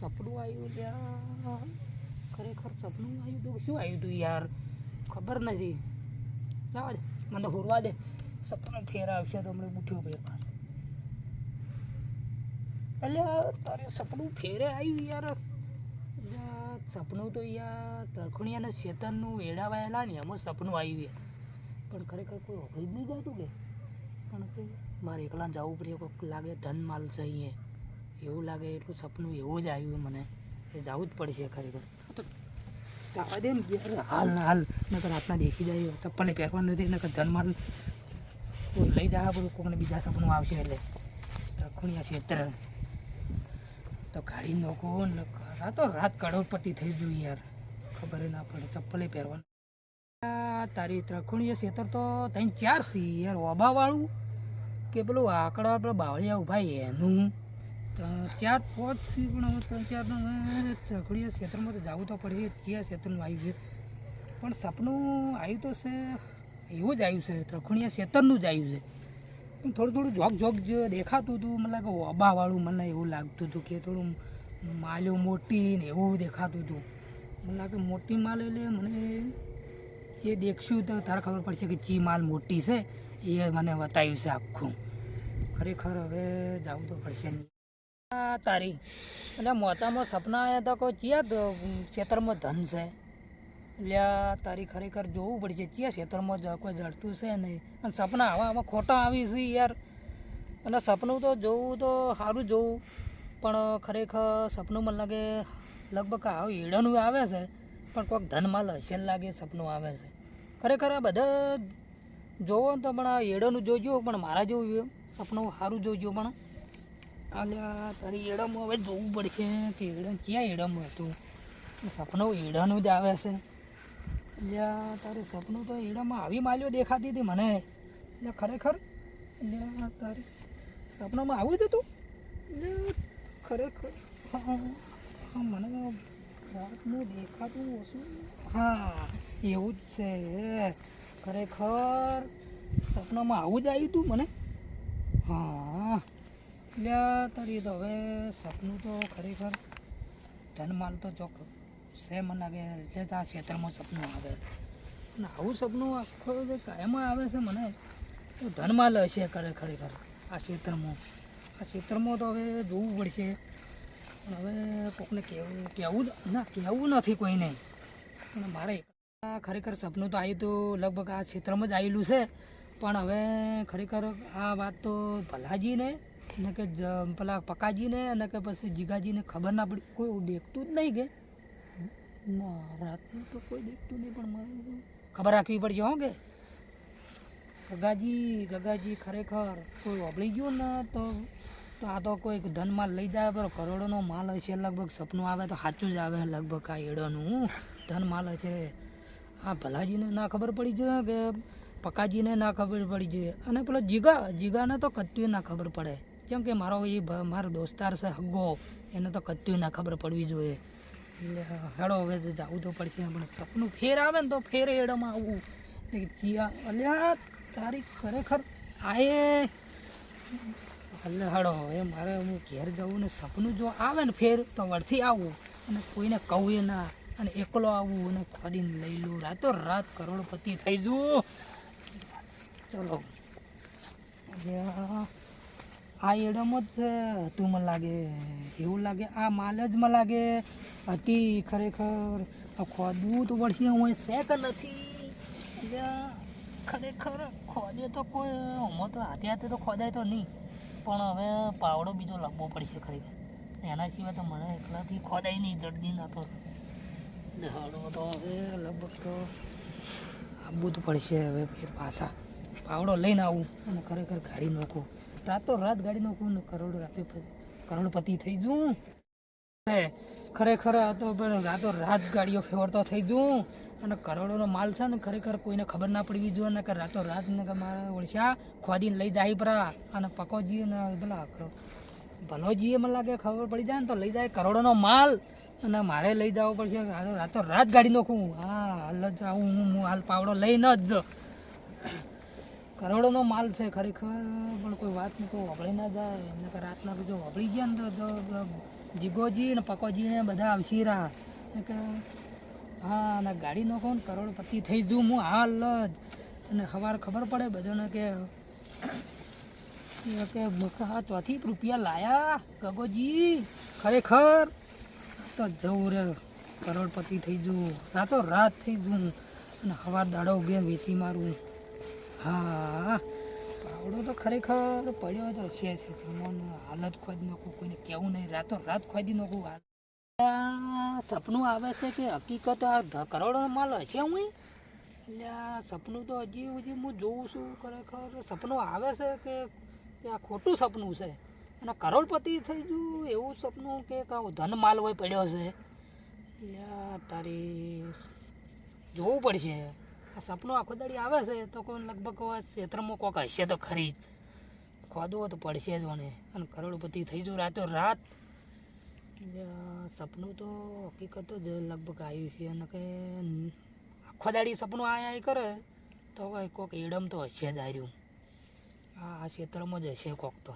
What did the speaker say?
સપનું આવ્યું સપનું આવ્યું શું આવ્યું હતું યાર? ખબર નથી. લાવા દે. સપનું ફેર આવશે તો હમણાં ઉઠ્યો પેપર એટલે તારે સપનું ફેરે આવ્યું યાર. સપનું તો યાર. તરખુણિયા અને શેતનનું વેળાવાયેલા ને એમાં સપનું આવ્યું પણ ખરેખર કોઈ ઓગળી જ નહીં જતું કે? પણ કે મારે એકલા જવું પડે કોઈક લાગે ધન માલ છે અહીંયા એવું લાગે એટલું સપનું એવું જ આવ્યું મને. એ જવું જ પડશે ખરેખર. તો જવા દે ને હાલ ને હાલ. નકર રાતના દેખી જાય ચપ્પલને પહેરવા નથી નકર ધન માલ કોઈ લઈ જવા પડે કોઈને બીજા સપનું આવશે એટલે. રખુણિયા ક્ષેત્ર. તો ગાડી નોકો ને રાતો રાત કરોડપતિ થઈ ગયું યાર. ખબર ના પડે ચપ્પલે પહેરવાનું. તારી ત્રખુણીય ખેતર તો ત્યાં ચાર સી યાર ઓબા વાળું કે પેલું આકડા પેલા બાવળિયા ઊભા એનું. ચાર પાંચ સી પણ ત્રણ ચાર ત્રખુણીય ખેતરમાં તો જવું તો પડે, કયા ક્ષેત્રનું આવ્યું છે? પણ સપનું આવ્યું તો છે, એવું જ આવ્યું છે ત્રખુણીયા ખેતરનું જ આવ્યું છે. થોડું થોડું જોગ જોગ જે દેખાતું હતું, મને લાગે ઓબાવાળું મને એવું લાગતું હતું કે થોડું માલ્યું મોટી ને એવું દેખાતું હતું. મને લાગે મોટી માલ એટલે મને એ દેખશું તો તારે ખબર પડશે કે ચી માલ મોટી છે. એ મને બતાવ્યું છે આખું. ખરેખર હવે જવું તો પડશે નહીં. તારી. એટલે મોચામાં સપના આવ્યા હતા કોઈ ચિયા ક્ષેત્રમાં ધન છે. એટલે તારી ખરેખર જોવું પડશે ચિયા ક્ષેત્રમાં કોઈ જડતું છે નહીં. અને સપના આવા આવા ખોટા આવી છે યાર. અને સપનું તો જોવું તો સારું જોવું. પણ ખરેખર સપનું મને લાગે લગભગ આવું ઈડાનું આવે છે. પણ કોઈક ધનમાં હશે લાગે, સપનું આવે છે. ખરેખર આ બધા જોવો તો પણ આ એડાનું જોજો, પણ મારા જેવું સપનું સારું જોજો પણ. આલ્યા તારી એડામાં હવે જોવું પડશે કે એડમ ક્યાં એડમ હતું. સપનું એડાનું જ આવે છે. એટલે તારું સપનું તો એડામાં આવી માલ્યો દેખાતી હતી મને. એટલે ખરેખર એટલે તારી સપનામાં આવું જ હતું. એટલે ખરેખર હા, મને રાતનું દેખાતું ઓછું? હા, એવું જ છે. ખરેખર સપનામાં આવું જ આવ્યું હતું મને? હા. એટલે તારી તો હવે સપનું તો ખરેખર ધનમાલ તો ચોક છે મને લાગે એટલે આ ક્ષેત્રમાં સપનું આવે છે. અને આવું સપનું આખો જે કાયમાં આવે છે મને? તો ધનમાલ હશે કરે ખરેખર આ ક્ષેત્રમાં. આ ક્ષેત્રમાં તો હવે જોવું પડશે. પણ હવે કોકને કહેવું કહેવું ના કહેવું નથી કોઈને. પણ મારે ખરેખર સપનું તો આવ્યું હતું લગભગ આ ક્ષેત્રમાં જ આવેલું છે. પણ હવે ખરેખર આ વાત તો ભલાજીને અને કે પેલા પકાજીને અને કે પછી જીગાજીને ખબર ના પડી. કોઈ દેખતું જ નહીં કે. ના, રાતનું તો કોઈ દેખતું નહીં, પણ મારે ખબર રાખવી પડશે હો કે. ગગાજી ગગાજી ખરેખર કોઈ ઓબળી ગયું ને તો તો આ તો કોઈક ધન માલ લઈ જાય પર કરોડોનો માલ હશે, લગભગ સપનું આવે તો સાચું જ આવે લગભગ આ એડોનું. ધન માલ હશે. આ ભલાજીને ના ખબર પડી જોઈએ કે પકાજીને ના ખબર પડી જોઈએ? અને પેલો જીગા, જીગાને તો કત્યું ના ખબર પડે. કેમ કે મારો એ મારો દોસ્તાર છે હગ્ગો એને તો કત્યું ના ખબર પડવી જોઈએ. એટલે હેડો, હવે તો જવું તો પડશે, પણ સપનું ફેર આવે ને તો ફેર એડોમાં આવવું જીયા અલ્યા, તારી ખરેખર આયે. એટલે હળો હવે મારે હું ઘેર જવું ને સપનું જો આવે ને ફેર, તો વળથી આવું. અને કોઈને કહું એ ના. અને એકલો આવું અને ખોદીને લઈ લઉં. રાતો રાત કરોડપતિ થઈ જવું ચલો. આ- એડમ જ હતું મને લાગે, એવું લાગે, આ માલ જ મને લાગે. હતી ખરેખર, આ ખોદવું તો વળશે હું શેક નથી. ખરેખર ખોદે તો કોઈ હું તો હાથે હાથે તો ખોદાય તો નહીં. પણ હવે પાવડો બીજો લાવવો પડશે ખરેખર. એના સિવાય તો મને એકલાથી ખોદાય નહીં જડદી ના તો. એટલે તો હવે લગભગ તો આવવું તો પડશે હવે ફેર પાછા. પાવડો લઈને આવું અને ખરેખર ગાડી નાખું. રાતો રાત ગાડી નાખું ને કરોડ રાતે કરોડપતિ થઈ જઉં ખરેખર આ તો પણ રાતો રાત ગાડીઓ ફેરતો થઈ જઉં. અને કરોડોનો માલ છે ને ખરેખર કોઈને ખબર ના પડવી જોઈએ. ને કે રાતો રાત ને કે મારા ઓળશા ખોદીને લઈ જાય પરા. અને પકોજી ને પેલા ભલોજીએ મને લાગે ખબર પડી જાય ને તો લઈ જાય કરોડોનો માલ. અને મારે લઈ જવો પડશે. રાતો રાત ગાડી નોખું. હા, હાલ જ આવું. હું હાલ પાવડો લઈને જ. કરોડોનો માલ છે ખરેખર. પણ કોઈ વાત નહીં કોઈ વગળી ના જાય. એને રાતના જો વગળી ગયા ને તો જીગોજી ને પકોજી ને બધા આવશી રહ્યા કે હા, અને ગાડી નો કોણ કરોડપતિ થઈ જઉં હું, હાલ અને સવાર ખબર પડે બધાને કે કે આ ચોથી રૂપિયા લાયા, ગગોજી, ખરેખર. તો જવું રે, કરોડપતિ થઈ જવું રાતો રાત થઈ જવું અને સવાર દાડો ઉગે વેચી મારું. હા. પાવડો તો ખરેખર પડ્યો તો છે છે. હાલત ખોદી નાખું કોઈને કહેવું નહીં, રાતો રાત ખોદી નાખું. સપનું આવે છે કે હકીકત આ કરોડનો માલ હશે હું? એટલે આ સપનું તો હજી હજી હું જોઉં છું, ખરેખર સપનું આવે છે કે આ ખોટું સપનું છે? અને કરોડપતિ થઈ ગયું એવું સપનું કે ધન માલ હોય પડ્યો છે? એટલે તારી જોવું પડશે. સપનું આખો દાડી આવે છે, તો કોઈ લગભગ ક્ષેત્રમાં કોક હશે તો ખરી જ. ખોદવો તો પડશે જ મને અને કરોડપતિ થઈ જવું રાતો રાત. સપનું તો હકીકત જ લગભગ આવ્યું છે. અને કે આખો દાડી સપનું આય કરે, તો કોઈ કોક એડમ તો હશે જ આવ્યું આ આ ક્ષેત્રમાં જ હશે કોક તો.